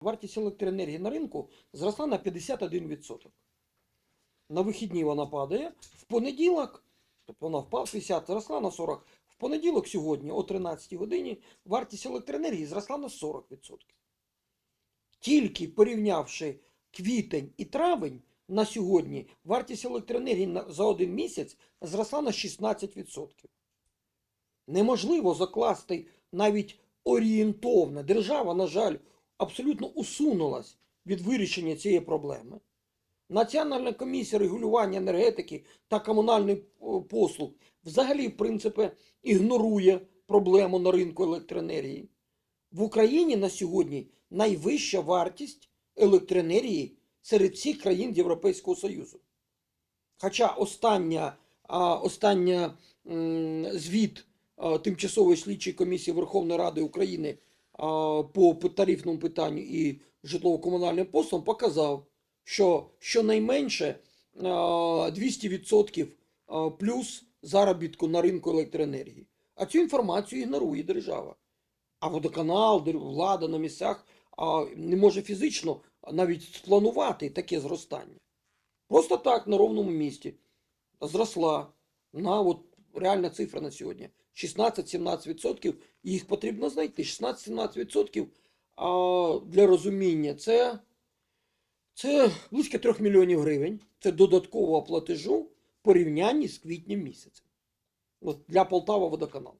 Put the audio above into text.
Вартість електроенергії на ринку зросла на 51%. На вихідні вона падає. В понеділок, тобто вона впала 50, зросла на 40. В понеділок сьогодні о 13 годині вартість електроенергії зросла на 40%. Тільки порівнявши квітень і травень на сьогодні, вартість електроенергії за один місяць зросла на 16%. Неможливо закласти навіть орієнтовне. Держава, на жаль, абсолютно усунулась від вирішення цієї проблеми. Національна комісія регулювання енергетики та комунальних е, послуг взагалі, в принципі, ігнорує проблему на ринку електроенергії. В Україні на сьогодні найвища вартість електроенергії серед всіх країн Європейського Союзу. Хоча остання, остання звіт Тимчасової слідчої комісії Верховної Ради України по тарифному питанню і житлово-комунальним послугам показав, що щонайменше 200% плюс заробітку на ринку електроенергії. А цю інформацію ігнорує держава. А водоканал, влада на місцях не може фізично навіть спланувати таке зростання. Просто так на ровному місці зросла на от реальна цифра на сьогодні. 16-17%. Їх потрібно знайти. 16-17% а, для розуміння це, це близько 3 мільйонів гривень. Це додаткового платежу в порівнянні з квітнем місяцем. От для Полтава водоканалу.